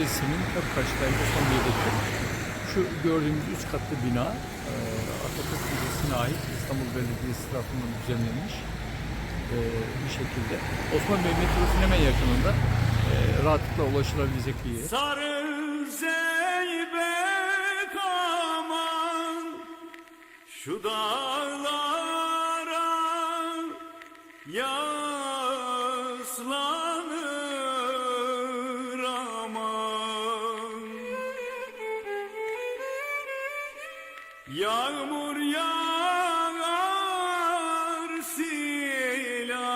Müzesi'nin çok karşıdayım Osman Bey'deki. Şu gördüğümüz üç katlı bina e, Atatürk Müzesi'ne ait İstanbul Belediyesi tarafından düzenlenmiş e, bir şekilde. Osman Bey metrosunun hemen yakınında e, rahatlıkla ulaşılabilecek bir yer. Sarı zeybek aman şu dağlara yaslanır Yağmur yağar silahları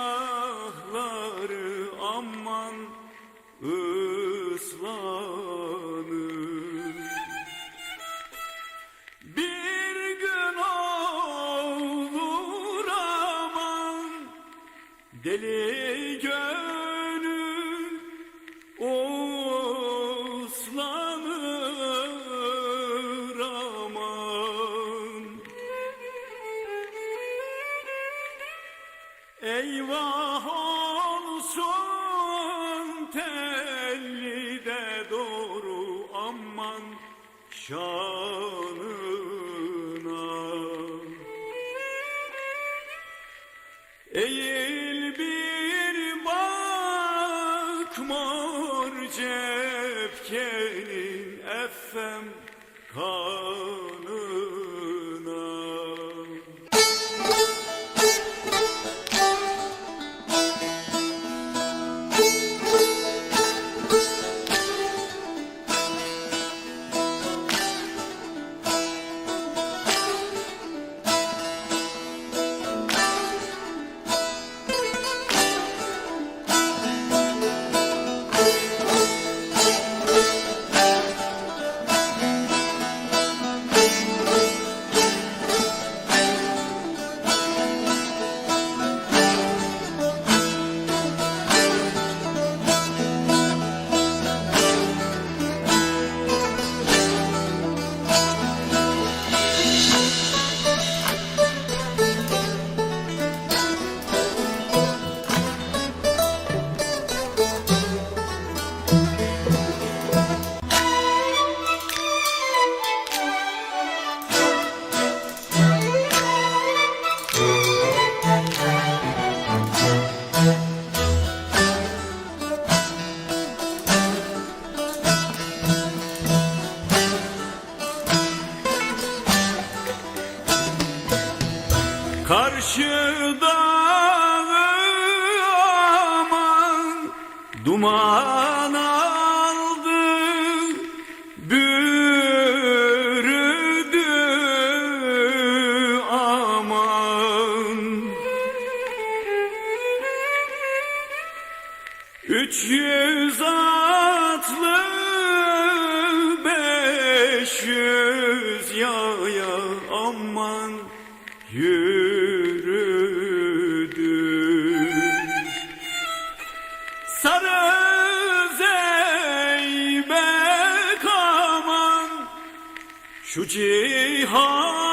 aman ıslanır. Bir gün olur aman deli gönül şanına Eğil Üç yüz atlı beş yüz yaya aman yürüdü. Sarı zeybek aman şu cihanda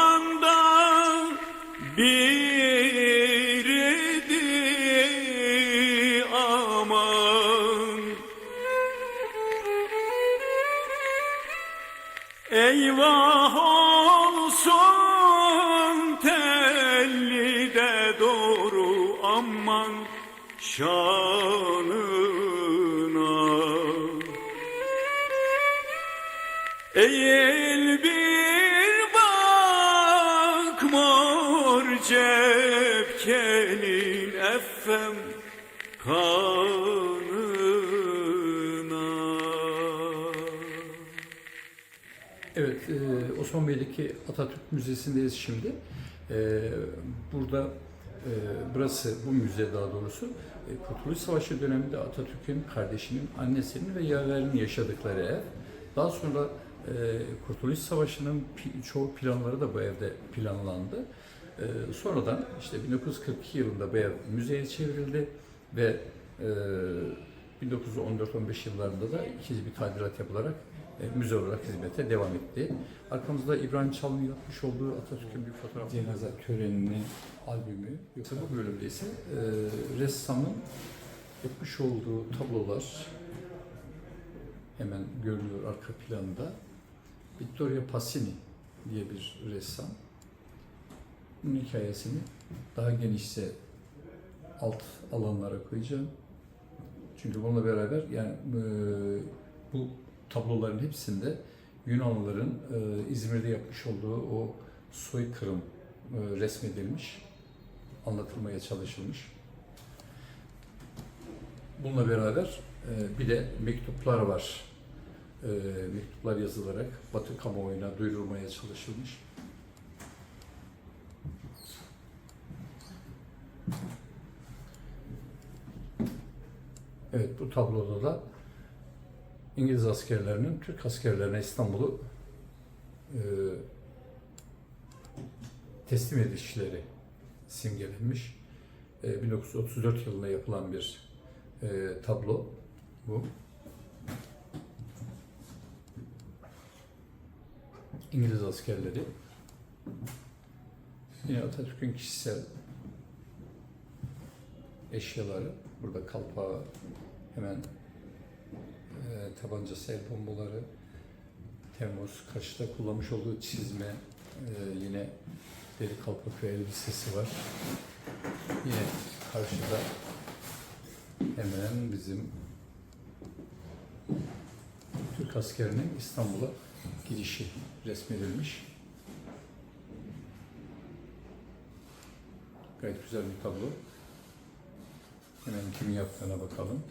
Eğil bir bak mor cepkenin effem kanına Evet, e, Osman Bey'deki Atatürk Müzesi'ndeyiz şimdi. E, burada e, burası, bu müze daha doğrusu, e, Kurtuluş Savaşı döneminde Atatürk'ün kardeşinin, annesinin ve yaverinin yaşadıkları ev. Daha sonra e, Kurtuluş Savaşı'nın çoğu planları da bu evde planlandı. E, sonradan işte 1942 yılında bu ev müzeye çevrildi ve e, 1914-15 yıllarında da ikinci bir tadilat yapılarak e, müze olarak hizmete devam etti. Arkamızda İbrahim Çalı'nın yapmış olduğu Atatürk'ün bir fotoğraf cenaze töreninin albümü. Yoksa bu bölümde ise e, ressamın yapmış olduğu tablolar hemen görünüyor arka planda. Vittorio Passini diye bir ressam. Bunun hikayesini daha genişse alt alanlara koyacağım. Çünkü bununla beraber yani e, bu tabloların hepsinde Yunanlıların e, İzmir'de yapmış olduğu o soykırım e, resmedilmiş, anlatılmaya çalışılmış. Bununla beraber e, bir de mektuplar var. E, mektuplar yazılarak Batı kamuoyuna duyurulmaya çalışılmış. Evet bu tabloda da İngiliz askerlerinin Türk askerlerine İstanbul'u e, teslim edişleri simgelenmiş. E, 1934 yılında yapılan bir e, tablo bu. İngiliz askerleri yine Atatürk'ün kişisel eşyaları burada kalpağı hemen e, tabancası, el bombaları, Temmuz kaçta kullanmış olduğu çizme, e, yine deri kalpak ve elbisesi var. Yine karşıda hemen bizim Türk askerinin İstanbul'a girişi resmedilmiş. Gayet güzel bir tablo. Hemen kimin yaptığına bakalım.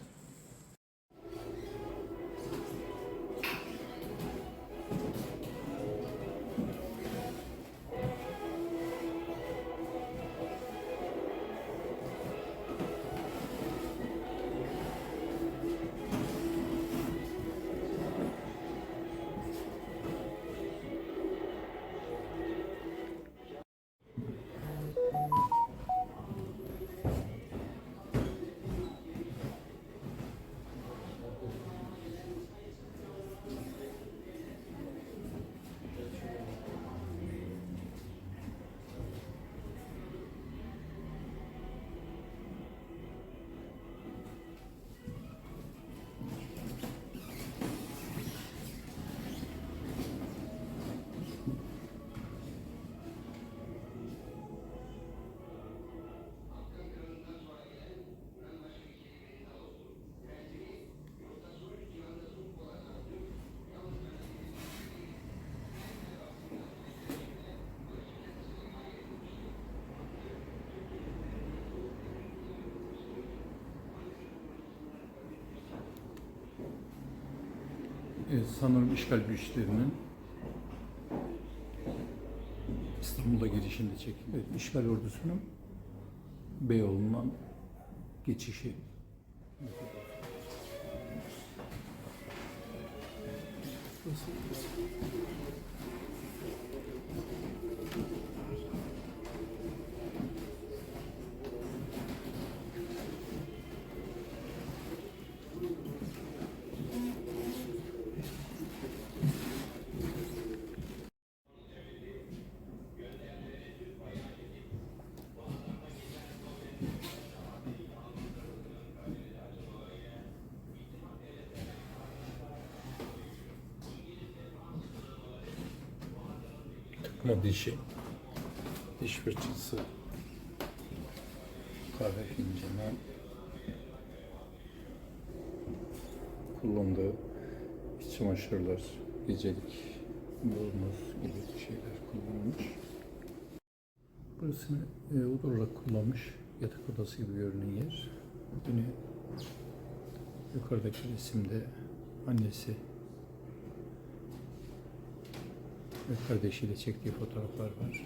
Sanırım işgal güçlerinin İstanbul'a girişinde çekildi. Evet, işgal ordusunun Beyoğlu'ndan geçişi. Takma dişi. Diş fırçası. Kahve fincanı. Kullandığı iç çamaşırlar, gecelik bornoz gibi şeyler kullanılmış. Burasını e, olarak kullanmış. Yatak odası gibi görünen yer. Yine yukarıdaki resimde annesi ve kardeşiyle çektiği fotoğraflar var.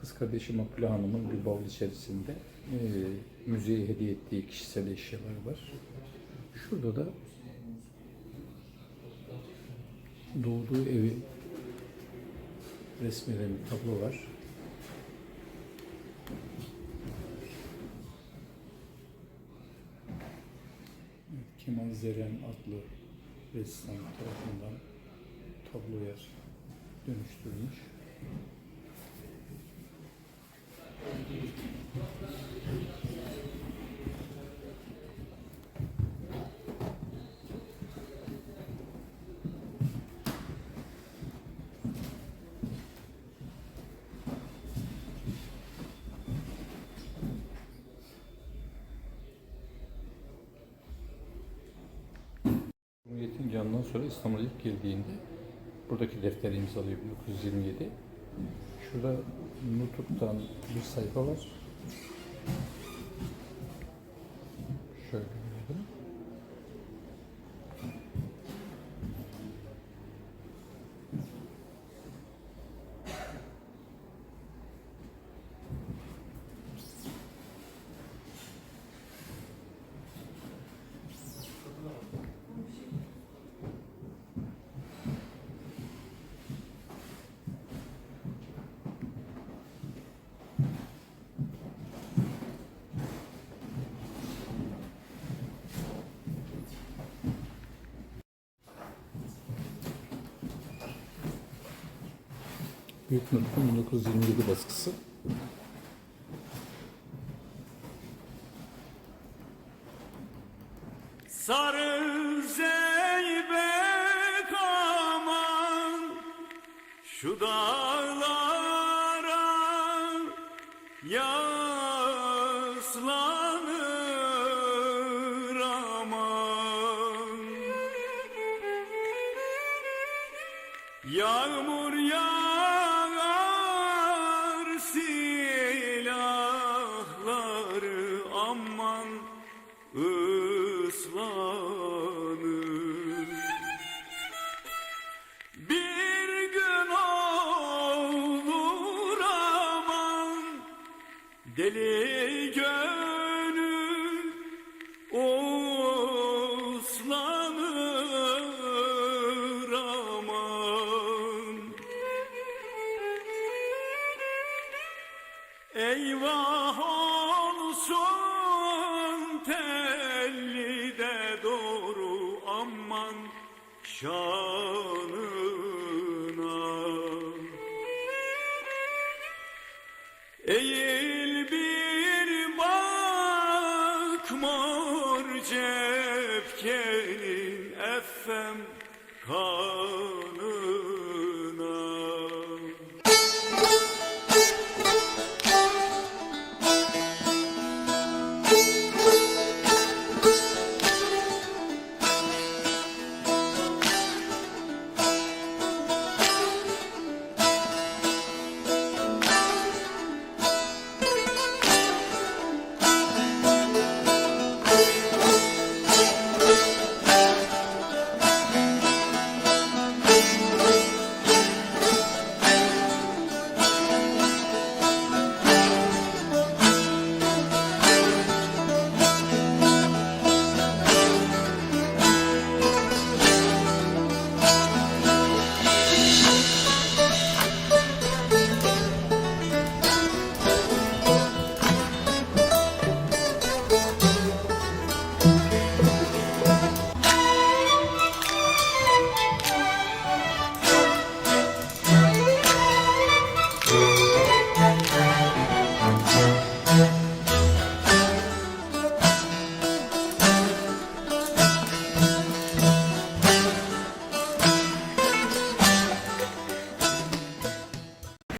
Kız kardeşi Makbule Hanım'ın bir bavul içerisinde e, müzeye hediye ettiği kişisel eşyalar var. Şurada da doğduğu evi resmeden bir tablo var. Evet, Kemal Zeren adlı ressam tarafından tabloya dönüştürülmüş. Canından sonra İstanbul'a ilk geldiğinde buradaki defteri imzalıyor 1927. Şurada Nutuk'tan bir sayfa var. Şöyle Büyük Nutuk'un 1927 baskısı. Sarı zeybek aman Şu dağlara yaslanır deli gönül oslanır aman. Eyvah olsun telli de doğru aman. Şanına mor cepkenin effem kan